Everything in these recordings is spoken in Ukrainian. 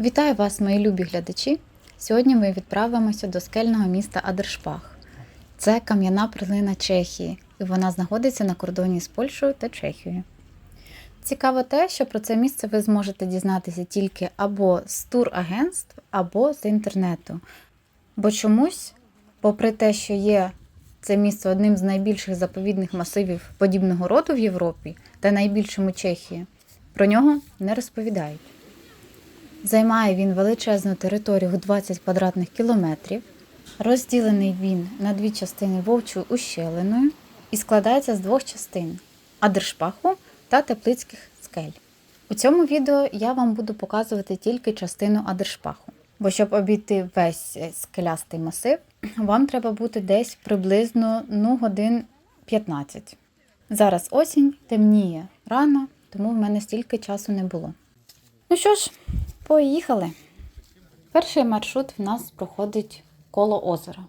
Вітаю вас, мої любі глядачі! Сьогодні ми відправимося до скельного міста Адершпах. Це кам'яна перлина Чехії, і вона знаходиться на кордоні з Польщею та Чехією. Цікаво те, що про це місце ви зможете дізнатися тільки або з турагентств, або з інтернету. Бо чомусь, попри те, що є це місце одним з найбільших заповідних масивів подібного роду в Європі та найбільшим у Чехії, про нього не розповідають. Займає він величезну територію в 20 квадратних кілометрів. Розділений він на дві частини вовчою ущелиною і складається з двох частин Адершпаху та Теплицьких скель. У цьому відео я вам буду показувати тільки частину Адершпаху, бо щоб обійти весь скелястий масив, вам треба бути десь приблизно ну, годин 15. Зараз осінь, темніє рано, тому в мене стільки часу не було. Ну що ж, поїхали. Перший маршрут в нас проходить коло озера.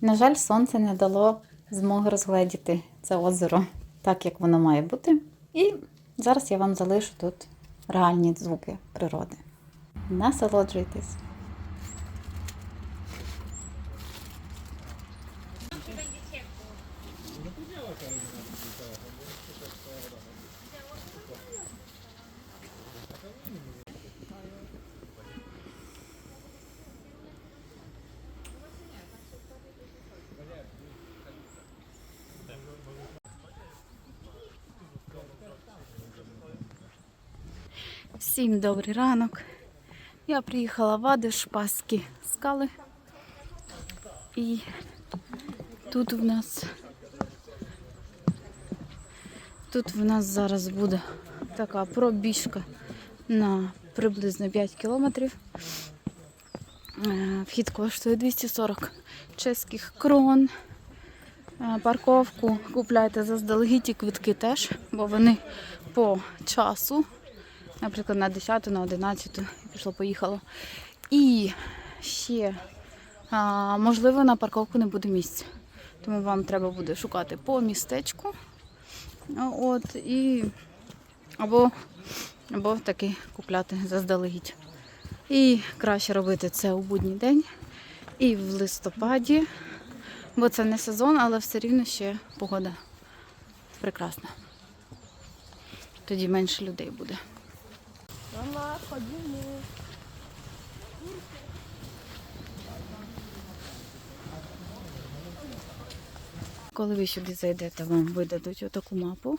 На жаль, сонце не дало змоги розгледіти це озеро так, як воно має бути. І зараз я вам залишу тут реальні звуки природи. Насолоджуйтесь! Всім добрий ранок. Я приїхала в Адиш-Паські скали. І тут в нас тут в нас зараз буде така пробіжка на приблизно 5 кілометрів. Е, Вхід коштує 240 чеських крон. Е, Парковку купляйте заздалегідь і квитки теж, бо вони по часу наприклад, на 10, на 11 пішло, поїхало. І ще, можливо, на парковку не буде місця. Тому вам треба буде шукати по містечку. От, і або, або таки купляти заздалегідь. І краще робити це у будній день і в листопаді, бо це не сезон, але все рівно ще погода прекрасна. Тоді менше людей буде. Мама, ходімо. Коли ви сюди зайдете, вам видадуть отаку мапу,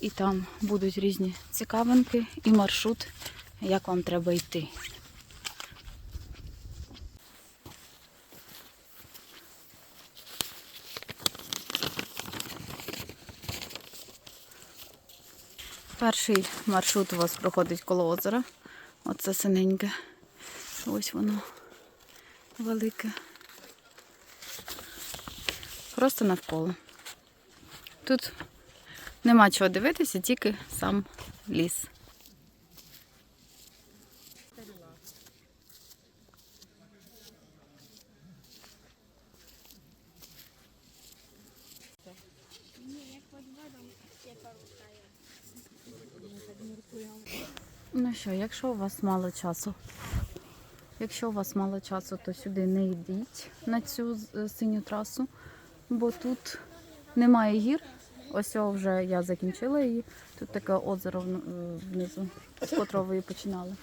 і там будуть різні цікавинки і маршрут, як вам треба йти. Перший маршрут у вас проходить коло озера. Оце синеньке. Ось воно велике. Просто навколо. Тут нема чого дивитися, тільки сам ліс. Ну що, якщо у вас мало часу, якщо у вас мало часу, то сюди не йдіть на цю синю трасу, бо тут немає гір. Ось вже я закінчила її. Тут таке озеро е, внизу, з котрого ви починали.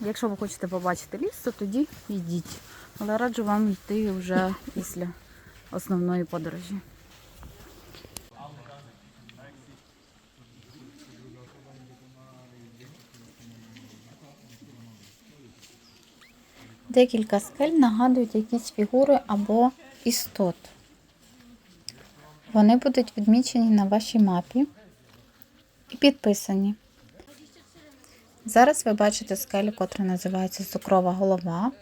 Якщо ви хочете побачити ліс, то тоді йдіть. Але раджу вам йти вже після основної подорожі. Декілька скель нагадують якісь фігури або істот. Вони будуть відмічені на вашій мапі і підписані. Зараз ви бачите скелю, котра називається Сукрова голова.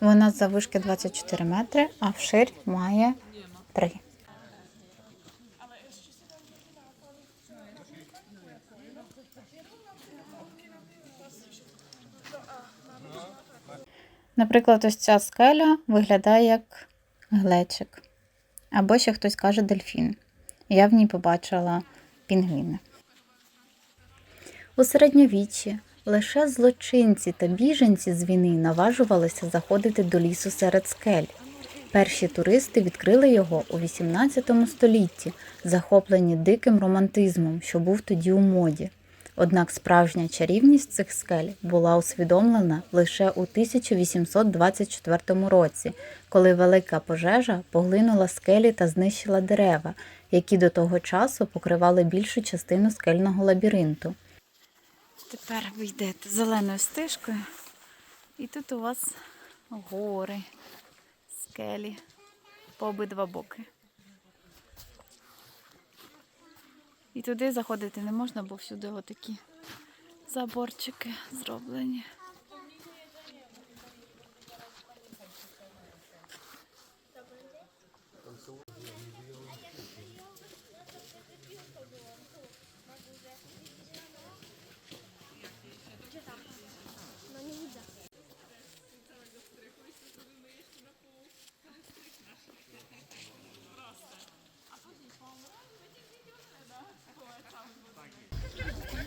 Вона з завишки 24 метри, а вширь має 3. Наприклад, ось ця скеля виглядає як глечик. Або ще хтось каже дельфін. Я в ній побачила пінгвіни. У середньовіччі Лише злочинці та біженці з війни наважувалися заходити до лісу серед скель. Перші туристи відкрили його у XVIII столітті, захоплені диким романтизмом, що був тоді у моді. Однак справжня чарівність цих скель була усвідомлена лише у 1824 році, коли велика пожежа поглинула скелі та знищила дерева, які до того часу покривали більшу частину скельного лабіринту. Тепер ви йдете зеленою стежкою, і тут у вас гори, скелі по обидва боки. І туди заходити не можна, бо всюди отакі заборчики зроблені.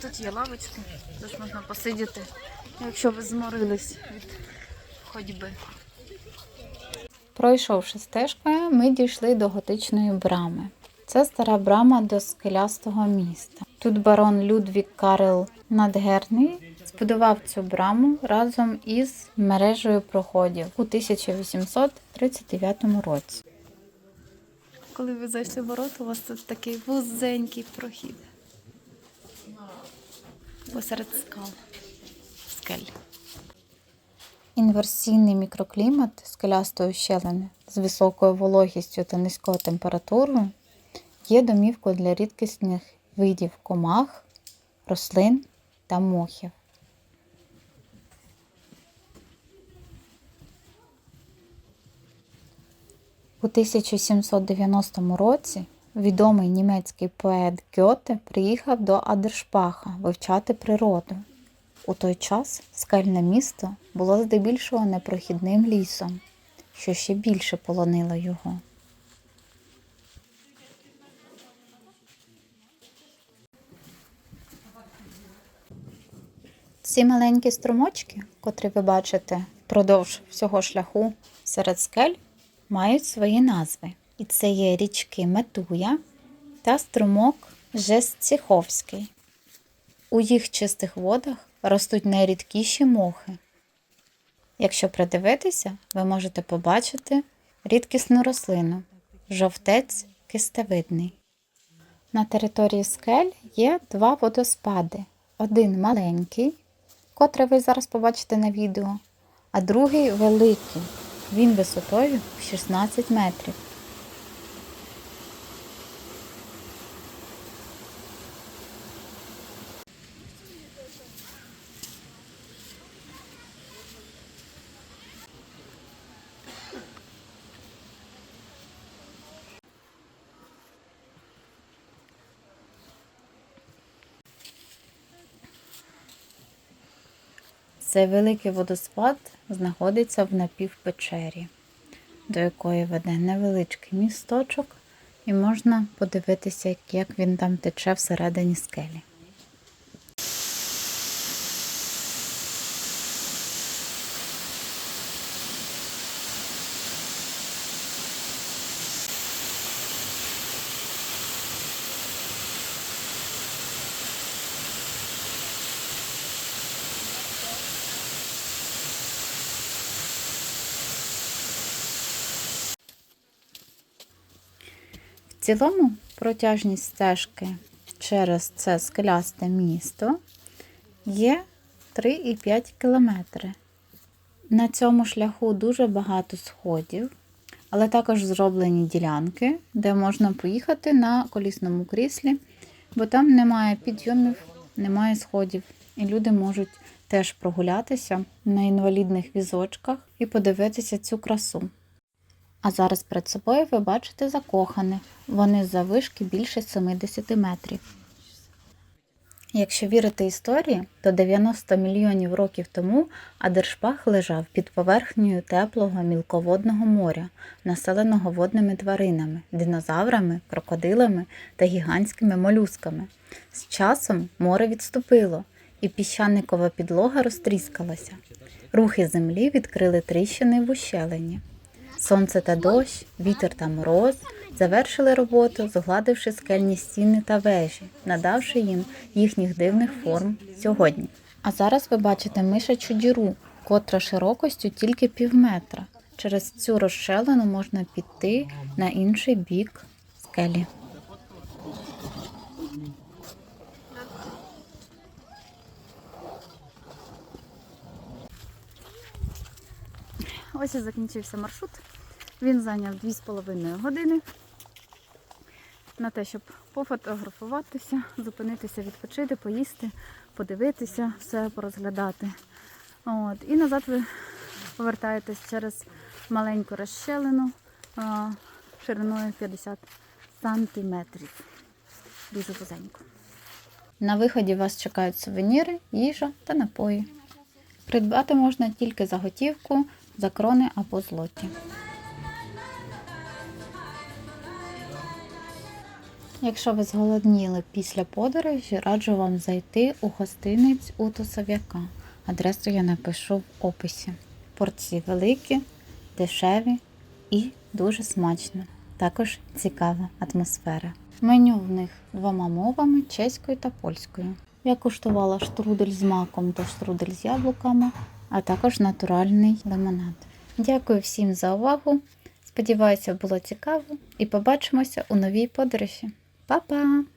Тут є лавочки, тож можна посидіти, якщо ви зморились від ходьби. Пройшовши стежкою, ми дійшли до готичної брами. Це стара брама до скелястого міста. Тут барон Людвік Карел Надгерний збудував цю браму разом із мережею проходів у 1839 році. Коли ви зайшли в ворота, у вас тут такий вузенький прохід посеред скал. Скель. Інверсійний мікроклімат скелястої щелини з високою вологістю та низькою температурою є домівкою для рідкісних видів комах, рослин та мохів. У 1790 році відомий німецький поет Гьоте приїхав до Адершпаха вивчати природу. У той час скельне місто було здебільшого непрохідним лісом, що ще більше полонило його. Ці маленькі струмочки, котрі ви бачите впродовж всього шляху серед скель, мають свої назви. І це є річки Метуя та струмок Жестціховський. У їх чистих водах ростуть найрідкіші мохи. Якщо придивитися, ви можете побачити рідкісну рослину жовтець кистевидний. На території скель є два водоспади. Один маленький, котрий ви зараз побачите на відео, а другий великий. Він висотою в 16 метрів. Цей великий водоспад знаходиться в напівпечері, до якої веде невеличкий місточок, і можна подивитися, як він там тече всередині скелі. Цілому протяжність стежки через це скелясте місто є 3,5 кілометри. На цьому шляху дуже багато сходів, але також зроблені ділянки, де можна поїхати на колісному кріслі, бо там немає підйомів, немає сходів, і люди можуть теж прогулятися на інвалідних візочках і подивитися цю красу. А зараз перед собою ви бачите закоханих. Вони заввишки більше 70 метрів. Якщо вірити історії, то 90 мільйонів років тому Адершпах лежав під поверхнею теплого мілководного моря, населеного водними тваринами, динозаврами, крокодилами та гігантськими молюсками. З часом море відступило, і піщаникова підлога розтріскалася. Рухи землі відкрили тріщини в ущелині. Сонце та дощ, вітер та мороз завершили роботу, згладивши скельні стіни та вежі, надавши їм їхніх дивних форм сьогодні. А зараз ви бачите мишачу діру, котра широкостю тільки пів метра. Через цю розшелину можна піти на інший бік скелі. Ось і закінчився маршрут. Він зайняв 2,5 години на те, щоб пофотографуватися, зупинитися, відпочити, поїсти, подивитися, все порозглядати. От. І назад ви повертаєтесь через маленьку розщелину шириною 50 сантиметрів. Дуже вузенько. На виході вас чекають сувеніри, їжа та напої. Придбати можна тільки за готівку, за крони або злоті. Якщо ви зголодніли після подорожі, раджу вам зайти у гостиниць у Тусов'яка. Адресу я напишу в описі. Порції великі, дешеві і дуже смачно. Також цікава атмосфера. Меню в них двома мовами чеською та польською. Я куштувала штрудель з маком та штрудель з яблуками, а також натуральний лимонад. Дякую всім за увагу. Сподіваюся, було цікаво і побачимося у новій подорожі. Па-па!